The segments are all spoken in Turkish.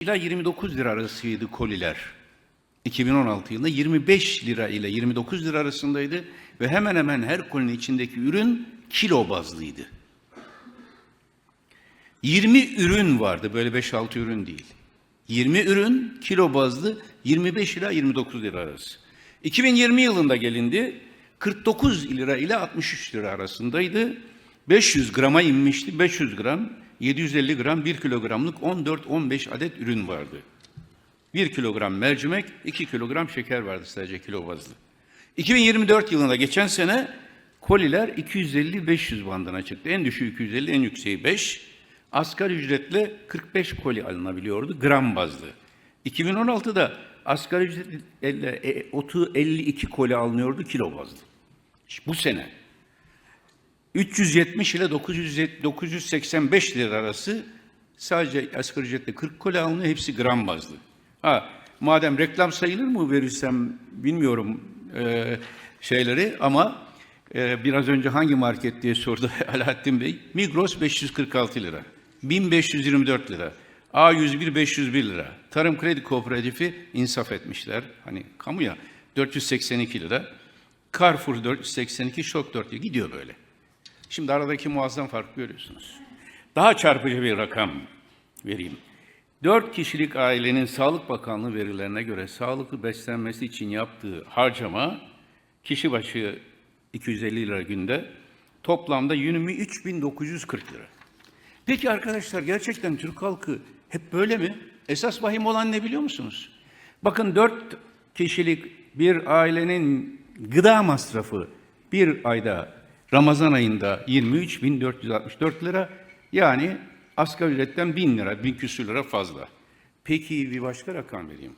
ila 29 lira arasıydı koliler. 2016 yılında 25 lira ile 29 lira arasındaydı ve hemen hemen her kolinin içindeki ürün kilo bazlıydı. 20 ürün vardı böyle 5-6 ürün değil. 20 ürün kilo bazlı 25 ila 29 lira arası. 2020 yılında gelindi 49 lira ile 63 lira arasındaydı. 500 grama inmişti. 500 gram, 750 gram, 1 kilogramlık 14-15 adet ürün vardı. 1 kilogram mercimek, 2 kilogram şeker vardı sadece kilo bazlı. 2024 yılında geçen sene koliler 250-500 bandına çıktı. En düşüğü 250, en yükseği 5. Asgari ücretle 45 koli alınabiliyordu gram bazlı. 2016'da asgari ücretle 52 koli alınıyordu kilo bazlı. Bu sene 370 ile 900, 985 lira arası sadece asgari ücretle 40 koli alınıyor. Hepsi gram bazlı. Ha, madem reklam sayılır mı verirsem bilmiyorum e, şeyleri ama e, biraz önce hangi market diye sordu Alaaddin Bey. Migros 546 lira. 1524 lira. A101 501 lira. Tarım Kredi Kooperatifi insaf etmişler. Hani kamuya 482 lira. Carrefour 482, Şok 4 diyor. Gidiyor böyle. Şimdi aradaki muazzam farkı görüyorsunuz. Daha çarpıcı bir rakam vereyim. Dört kişilik ailenin Sağlık Bakanlığı verilerine göre sağlıklı beslenmesi için yaptığı harcama kişi başı 250 lira günde toplamda 23.940 lira. Peki arkadaşlar gerçekten Türk halkı hep böyle mi? Esas vahim olan ne biliyor musunuz? Bakın dört kişilik bir ailenin gıda masrafı bir ayda Ramazan ayında 23.464 lira yani asgari ücretten 1000 lira, 1000 küsür lira fazla. Peki bir başka rakam vereyim.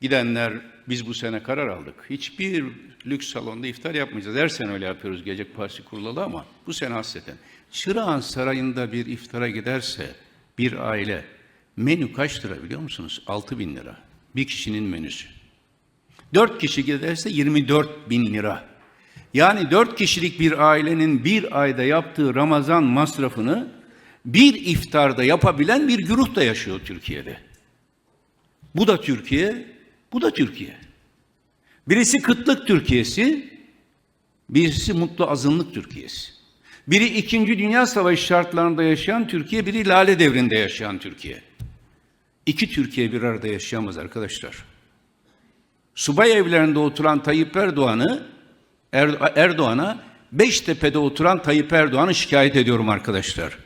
Gidenler biz bu sene karar aldık. Hiçbir lüks salonda iftar yapmayacağız. Her sene öyle yapıyoruz Gelecek Partisi kurulalı ama bu sene hasreten. Çırağan Sarayı'nda bir iftara giderse bir aile menü kaç lira biliyor musunuz? 6 bin lira. Bir kişinin menüsü. Dört kişi giderse 24 bin lira. Yani dört kişilik bir ailenin bir ayda yaptığı Ramazan masrafını bir iftarda yapabilen bir güruh da yaşıyor Türkiye'de. Bu da Türkiye, bu da Türkiye. Birisi kıtlık Türkiye'si, birisi mutlu azınlık Türkiye'si. Biri İkinci Dünya Savaşı şartlarında yaşayan Türkiye, biri Lale Devri'nde yaşayan Türkiye. İki Türkiye bir arada yaşayamaz arkadaşlar. Subay evlerinde oturan Tayyip Erdoğan'ı Er- Erdoğan'a Beştepe'de oturan Tayyip Erdoğan'ı şikayet ediyorum arkadaşlar.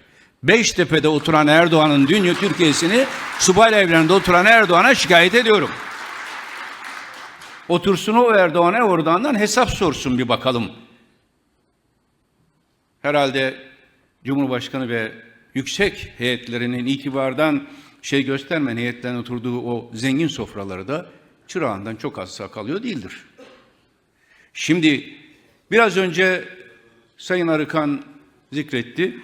Beştepe'de oturan Erdoğan'ın dünya Türkiye'sini subay evlerinde oturan Erdoğan'a şikayet ediyorum. Otursun o Erdoğan'a oradan hesap sorsun bir bakalım. Herhalde Cumhurbaşkanı ve yüksek heyetlerinin itibardan şey göstermeyen heyetlerin oturduğu o zengin sofraları da çırağından çok az kalıyor değildir. Şimdi biraz önce Sayın Arıkan zikretti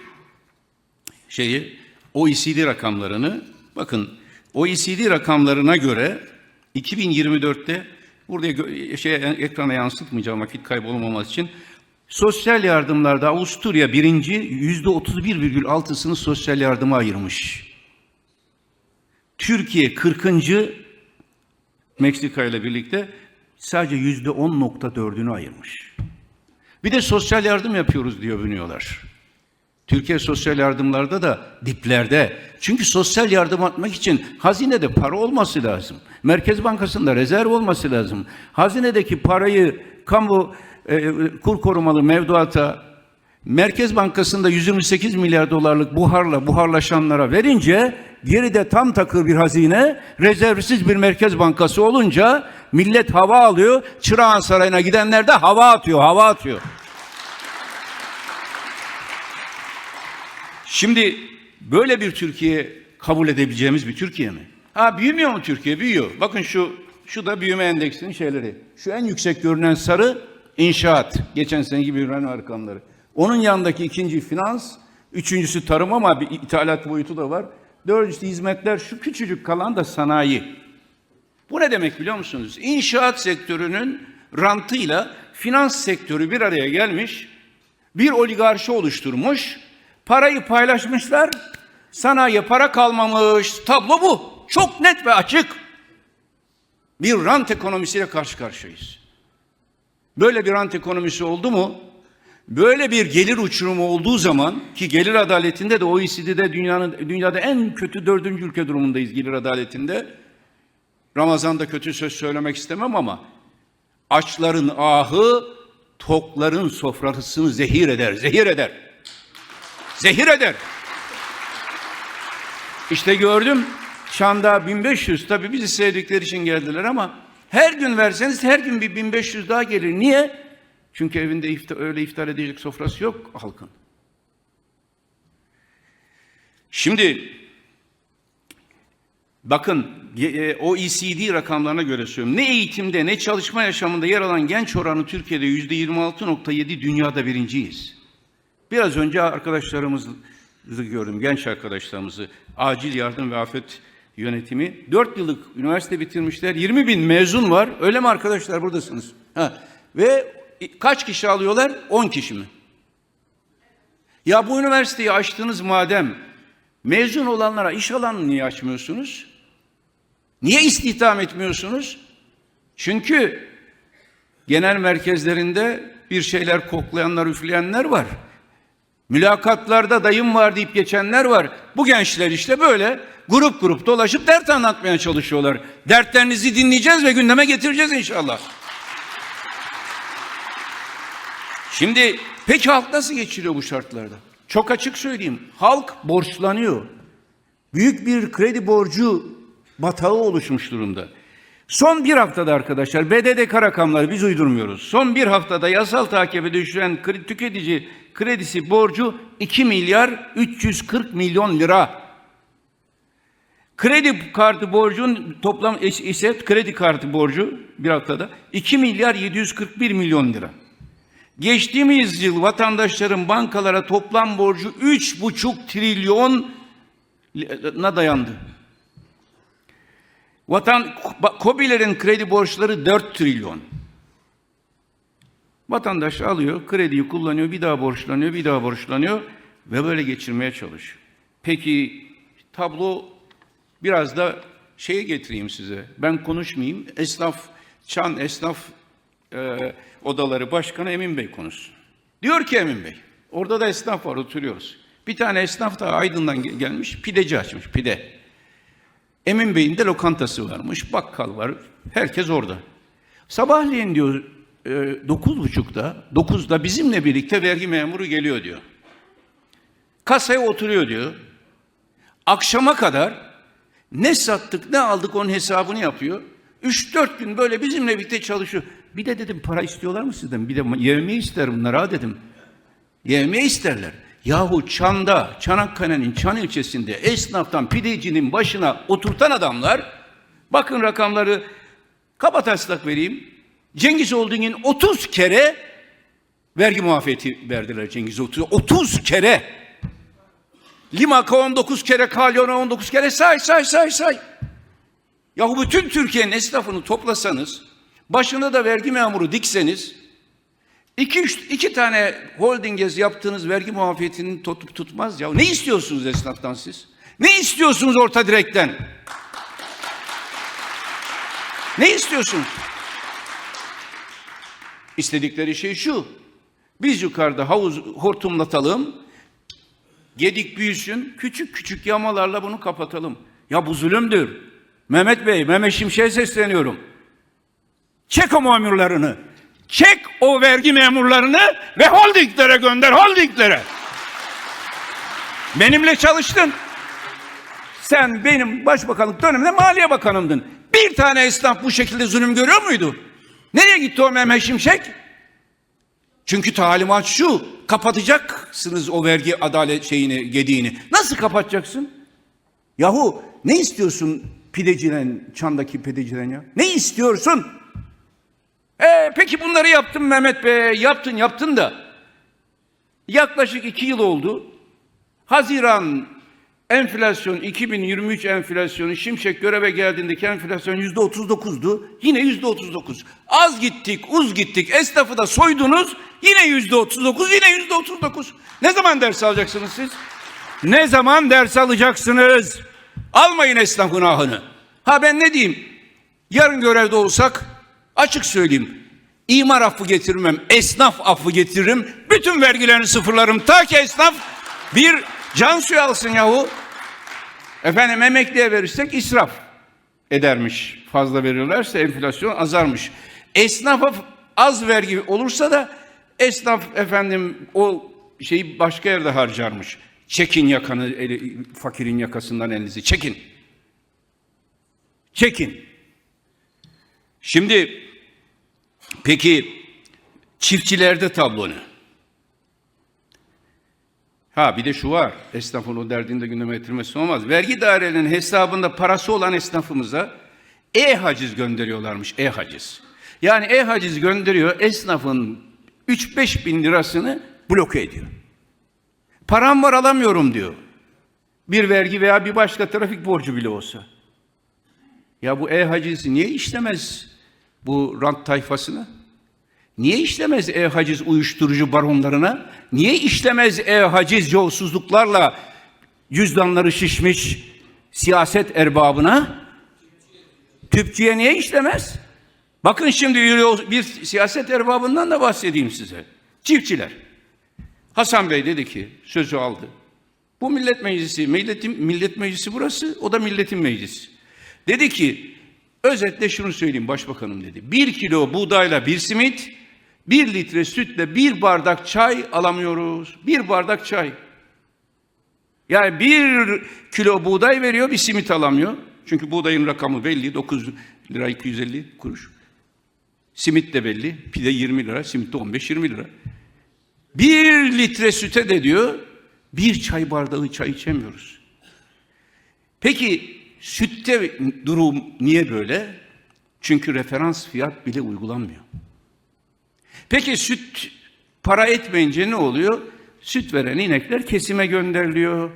şeyi OECD rakamlarını. Bakın OECD rakamlarına göre 2024'te burada gö- şey ekrana yansıtmayacağım vakit kaybolmaması için sosyal yardımlarda Avusturya birinci yüzde 31,6'sını sosyal yardıma ayırmış. Türkiye 40. Meksika ile birlikte sadece yüzde 10.4'ünü ayırmış. Bir de sosyal yardım yapıyoruz diyor övünüyorlar. Türkiye sosyal yardımlarda da diplerde. Çünkü sosyal yardım atmak için hazinede para olması lazım. Merkez Bankası'nda rezerv olması lazım. Hazinedeki parayı kamu e, kur korumalı mevduata Merkez Bankası'nda 128 milyar dolarlık buharla buharlaşanlara verince geride tam takır bir hazine, rezervsiz bir Merkez Bankası olunca millet hava alıyor. Çırağan Sarayı'na gidenler de hava atıyor, hava atıyor. Şimdi böyle bir Türkiye kabul edebileceğimiz bir Türkiye mi? Ha büyümüyor mu Türkiye? Büyüyor. Bakın şu şu da büyüme endeksinin şeyleri. Şu en yüksek görünen sarı inşaat. Geçen sene gibi ürün rakamları. Onun yanındaki ikinci finans, üçüncüsü tarım ama bir ithalat boyutu da var. Dördüncüsü hizmetler, şu küçücük kalan da sanayi. Bu ne demek biliyor musunuz? İnşaat sektörünün rantıyla finans sektörü bir araya gelmiş, bir oligarşi oluşturmuş, parayı paylaşmışlar, Sanayiye para kalmamış. Tablo bu. Çok net ve açık. Bir rant ekonomisiyle karşı karşıyayız. Böyle bir rant ekonomisi oldu mu? Böyle bir gelir uçurumu olduğu zaman ki gelir adaletinde de OECD'de dünyanın dünyada en kötü dördüncü ülke durumundayız gelir adaletinde. Ramazan'da kötü söz söylemek istemem ama açların ahı tokların sofrasını zehir eder, zehir eder. Zehir eder. İşte gördüm Şam'da 1500 tabii bizi sevdikleri için geldiler ama her gün verseniz her gün bir 1500 daha gelir. Niye? Çünkü evinde iftar, öyle iftar edecek sofrası yok halkın. Şimdi bakın e, OECD rakamlarına göre söylüyorum. Ne eğitimde ne çalışma yaşamında yer alan genç oranı Türkiye'de yüzde 26.7 dünyada birinciyiz. Biraz önce arkadaşlarımızı gördüm, genç arkadaşlarımızı. Acil yardım ve afet yönetimi. 4 yıllık üniversite bitirmişler. 20 bin mezun var. Öyle mi arkadaşlar buradasınız? Ha. Ve kaç kişi alıyorlar? 10 kişi mi? Ya bu üniversiteyi açtınız madem mezun olanlara iş alanını niye açmıyorsunuz? Niye istihdam etmiyorsunuz? Çünkü genel merkezlerinde bir şeyler koklayanlar, üfleyenler var. Mülakatlarda dayım var deyip geçenler var. Bu gençler işte böyle grup grup dolaşıp dert anlatmaya çalışıyorlar. Dertlerinizi dinleyeceğiz ve gündeme getireceğiz inşallah. Şimdi peki halk nasıl geçiriyor bu şartlarda? Çok açık söyleyeyim. Halk borçlanıyor. Büyük bir kredi borcu batağı oluşmuş durumda. Son bir haftada arkadaşlar BDDK rakamları biz uydurmuyoruz. Son bir haftada yasal takibe düşüren tüketici kredisi borcu 2 milyar 340 milyon lira. Kredi kartı borcun toplam ise kredi kartı borcu bir haftada 2 milyar 741 milyon lira. Geçtiğimiz yıl vatandaşların bankalara toplam borcu 3,5 trilyona dayandı. Vatan KOBİ'lerin kredi borçları 4 trilyon. Vatandaş alıyor, krediyi kullanıyor, bir daha borçlanıyor, bir daha borçlanıyor ve böyle geçirmeye çalışıyor. Peki tablo biraz da şeye getireyim size. Ben konuşmayayım. Esnaf, Çan Esnaf e, Odaları Başkanı Emin Bey konuşsun. Diyor ki Emin Bey, orada da esnaf var, oturuyoruz. Bir tane esnaf da Aydın'dan gelmiş, pideci açmış, pide. Emin Bey'in de lokantası varmış, bakkal var, herkes orada. Sabahleyin diyor, e, dokuz buçukta, dokuzda bizimle birlikte vergi memuru geliyor diyor. Kasaya oturuyor diyor. Akşama kadar ne sattık ne aldık onun hesabını yapıyor. Üç dört gün böyle bizimle birlikte çalışıyor. Bir de dedim para istiyorlar mı sizden? Bir de yemeği ister bunlar ha dedim. Yemeği isterler. Yahu Çan'da, Çanakkale'nin Çan ilçesinde esnaftan pidecinin başına oturtan adamlar, bakın rakamları kaba vereyim. Cengiz Holding'in 30 kere vergi muafiyeti verdiler Cengiz Holding'e. 30 kere. Limaka 19 kere, Kalyon'a 19 kere say say say say. Yahu bütün Türkiye'nin esnafını toplasanız, başına da vergi memuru dikseniz, iki, üç, iki tane holdinge yaptığınız vergi muafiyetini tutup tutmaz ya. Ne istiyorsunuz esnaftan siz? Ne istiyorsunuz orta direkten? Ne istiyorsunuz? İstedikleri şey şu. Biz yukarıda havuz hortumlatalım. Gedik büyüsün. Küçük küçük yamalarla bunu kapatalım. Ya bu zulümdür. Mehmet Bey, Mehmet Şimşek'e sesleniyorum. Çek o memurlarını. Çek o vergi memurlarını ve holdinglere gönder, holdinglere. Benimle çalıştın. Sen benim başbakanlık döneminde maliye bakanımdın. Bir tane esnaf bu şekilde zulüm görüyor muydu? Nereye gitti o Mehmet Şimşek? Çünkü talimat şu, kapatacaksınız o vergi adalet şeyini, gediğini. Nasıl kapatacaksın? Yahu ne istiyorsun pidecilen, çandaki pidecilen ya? Ne istiyorsun? Ee, peki bunları yaptın Mehmet Bey, yaptın yaptın da yaklaşık iki yıl oldu. Haziran enflasyon 2023 enflasyonu Şimşek göreve geldiğindeki enflasyon yüzde 39'du. Yine yüzde 39. Az gittik, uz gittik. Esnafı da soydunuz. Yine yüzde 39, yine yüzde 39. Ne zaman ders alacaksınız siz? Ne zaman ders alacaksınız? Almayın esnafın ahını. Ha ben ne diyeyim? Yarın görevde olsak açık söyleyeyim. İmar affı getirmem, esnaf affı getiririm. Bütün vergilerini sıfırlarım. Ta ki esnaf bir can suyu alsın yahu. Efendim emekliye verirsek israf edermiş. Fazla verirlerse enflasyon azarmış. Esnafa az vergi olursa da esnaf efendim o şeyi başka yerde harcarmış. Çekin yakanı, eli- fakirin yakasından elinizi çekin. Çekin. Şimdi peki çiftçilerde tablo ne? Ha bir de şu var. Esnafın o derdini de gündeme getirmesi olmaz. Vergi dairelerinin hesabında parası olan esnafımıza e-haciz gönderiyorlarmış. E-haciz. Yani e-haciz gönderiyor. Esnafın 3-5 bin lirasını bloke ediyor. Param var alamıyorum diyor. Bir vergi veya bir başka trafik borcu bile olsa. Ya bu e-hacizi niye işlemez bu rant tayfasına? Niye işlemez e-haciz uyuşturucu baronlarına? Niye işlemez e-haciz yolsuzluklarla cüzdanları şişmiş siyaset erbabına? Tüpçüye niye işlemez? Bakın şimdi bir siyaset erbabından da bahsedeyim size. Çiftçiler. Hasan Bey dedi ki, sözü aldı. Bu millet meclisi, milletin, millet meclisi burası, o da milletin meclisi. Dedi ki, özetle şunu söyleyeyim başbakanım dedi. Bir kilo buğdayla bir simit, bir litre sütle bir bardak çay alamıyoruz. Bir bardak çay. Yani bir kilo buğday veriyor, bir simit alamıyor. Çünkü buğdayın rakamı belli, 9 lira 250 kuruş. Simit de belli, pide 20 lira, simit de 15-20 lira. Bir litre süte de diyor, bir çay bardağı çay içemiyoruz. Peki sütte durum niye böyle? Çünkü referans fiyat bile uygulanmıyor. Peki süt para etmeyince ne oluyor? Süt veren inekler kesime gönderiliyor.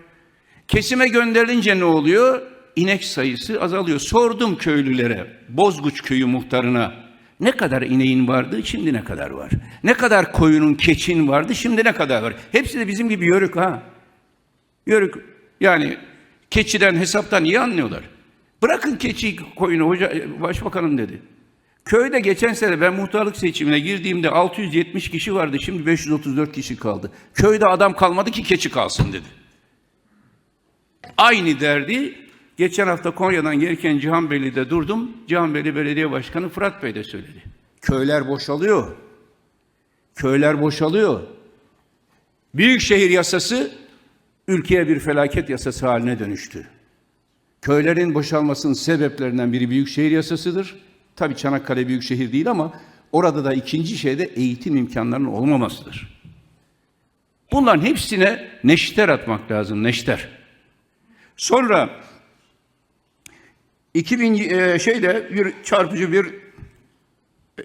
Kesime gönderilince ne oluyor? İnek sayısı azalıyor. Sordum köylülere, Bozguç köyü muhtarına ne kadar ineğin vardı, şimdi ne kadar var? Ne kadar koyunun, keçin vardı, şimdi ne kadar var? Hepsi de bizim gibi yörük ha. Yörük yani keçiden hesaptan iyi anlıyorlar. Bırakın keçi koyunu hoca başbakanım dedi. Köyde geçen sene ben muhtarlık seçimine girdiğimde 670 kişi vardı. Şimdi 534 kişi kaldı. Köyde adam kalmadı ki keçi kalsın dedi. Aynı derdi geçen hafta Konya'dan gelirken Cihanbeyli'de durdum. Cihanbeyli Belediye Başkanı Fırat Bey de söyledi. Köyler boşalıyor. Köyler boşalıyor. Büyükşehir yasası ülkeye bir felaket yasası haline dönüştü. Köylerin boşalmasının sebeplerinden biri büyükşehir yasasıdır. Tabii Çanakkale büyükşehir değil ama orada da ikinci şey de eğitim imkanlarının olmamasıdır. Bunların hepsine neşter atmak lazım, neşter. Sonra 2000 e, şeyde bir çarpıcı bir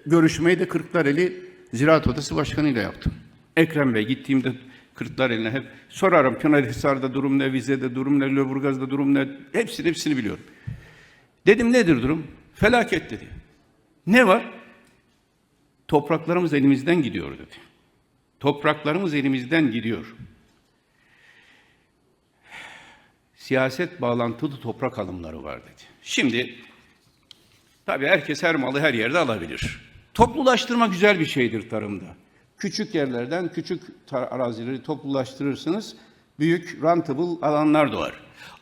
görüşmeyi de Kırklareli Ziraat Odası Başkanı ile yaptım. Ekrem Bey gittiğimde Kırklareli'ne hep sorarım. Pınarhisar'da durum ne, Vize'de durum ne, Lüleburgaz'da durum ne, hepsini hepsini biliyorum. Dedim nedir durum? Felaket dedi. Ne var? Topraklarımız elimizden gidiyor dedi. Topraklarımız elimizden gidiyor. Siyaset bağlantılı toprak alımları var dedi. Şimdi tabii herkes her malı her yerde alabilir. Toplulaştırma güzel bir şeydir tarımda. Küçük yerlerden küçük arazileri toplulaştırırsınız, büyük rentable alanlar doğar.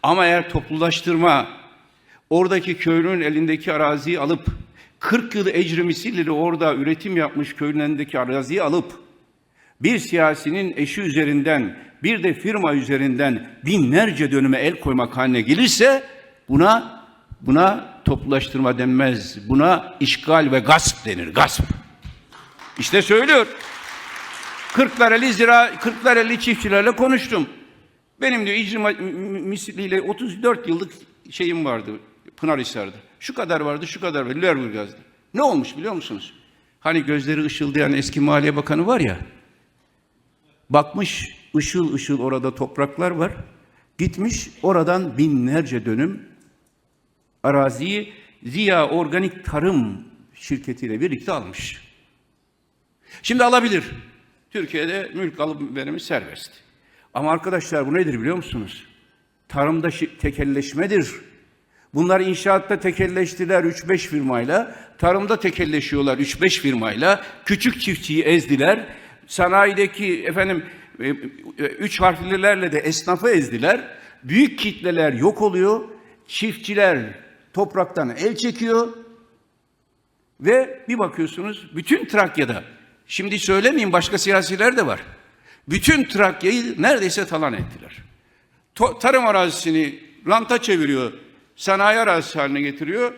Ama eğer toplulaştırma oradaki köylünün elindeki araziyi alıp 40 yıl ecri misillleri orada üretim yapmış köylünün elindeki araziyi alıp bir siyasinin eşi üzerinden bir de firma üzerinden binlerce dönüme el koymak haline gelirse buna buna toplulaştırma denmez. Buna işgal ve gasp denir. Gasp. İşte söylüyor. Kırklareli zira Kırklareli çiftçilerle konuştum. Benim diyor icra misliyle 34 yıllık şeyim vardı Pınarhisar'da. Şu kadar vardı, şu kadar vardı Lüleburgaz'da. Ne olmuş biliyor musunuz? Hani gözleri ışıldayan eski Maliye Bakanı var ya. Bakmış ışıl ışıl orada topraklar var. Gitmiş oradan binlerce dönüm araziyi Ziya Organik Tarım şirketiyle birlikte almış. Şimdi alabilir. Türkiye'de mülk alım verimi serbest. Ama arkadaşlar bu nedir biliyor musunuz? Tarımda tekelleşmedir. Bunlar inşaatta tekelleştiler 3-5 firmayla, tarımda tekelleşiyorlar 3-5 firmayla, küçük çiftçiyi ezdiler, sanayideki efendim e, e, üç harflilerle de esnafı ezdiler, büyük kitleler yok oluyor, çiftçiler topraktan el çekiyor. Ve bir bakıyorsunuz bütün Trakya'da, şimdi söylemeyeyim başka siyasiler de var, bütün Trakya'yı neredeyse talan ettiler. Tarım arazisini ranta çeviriyor, sanayi arazisi haline getiriyor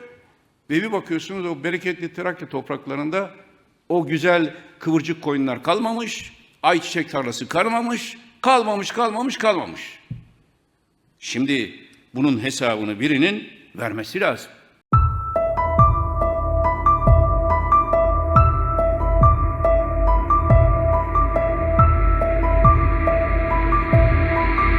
ve bir bakıyorsunuz o bereketli Trakya topraklarında o güzel kıvırcık koyunlar kalmamış, ayçiçek tarlası kalmamış, kalmamış, kalmamış, kalmamış. Şimdi bunun hesabını birinin vermesi lazım.